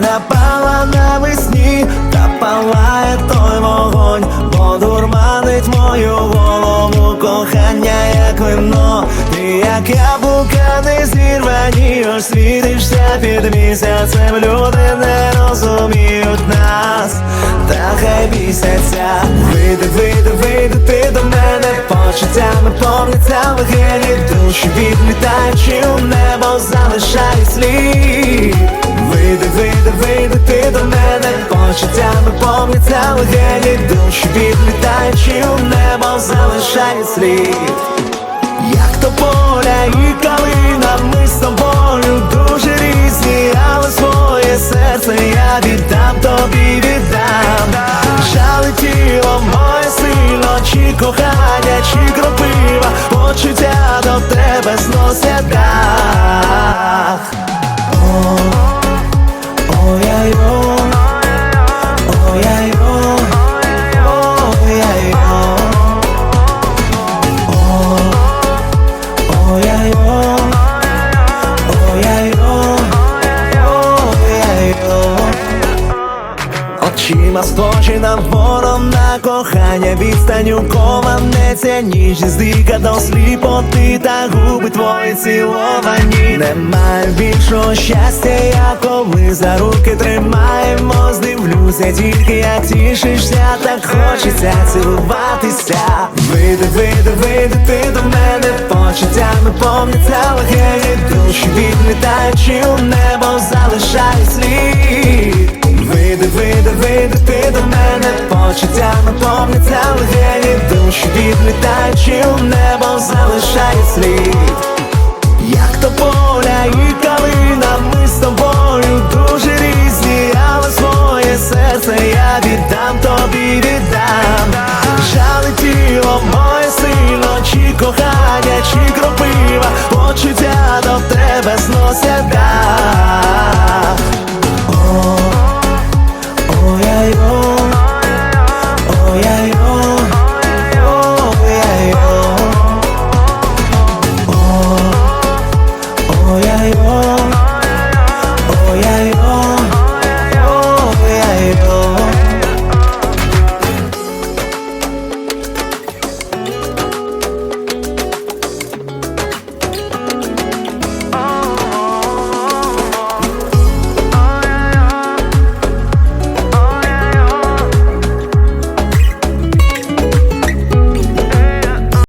Напала навесні, та той вогонь, бо мою голову, кохання, як вино, ти як я букани зірвані, світишся під місяцем, люди не розуміють бісяться, вийди, вийди, вийди, ти до мене. Почуттями повняться легені душі відлітаючи у небо, залишай слід. Вийди, вийди, вийди, ти до мене. Почуттями повняться легені душі відлітаючи у небо, залишай слід. Кохання, чи кропива, почуття до тебе зносять Очима схожі вором на кохання відстаню кованеться ніжність дика до сліпоти. Та губи твої ціловані. Немає більшого щастя, я коли за руки тримаємось Дивлюся тільки як тішишся, так хочеться цілуватися. Вийди, вийди, вийди, ти до мене. Почуттями повняться легені душі відлітаючи у небо, залишай слід Вийде вийди, ти до мене. Почуття наповниться легені. Душі відлітаючи у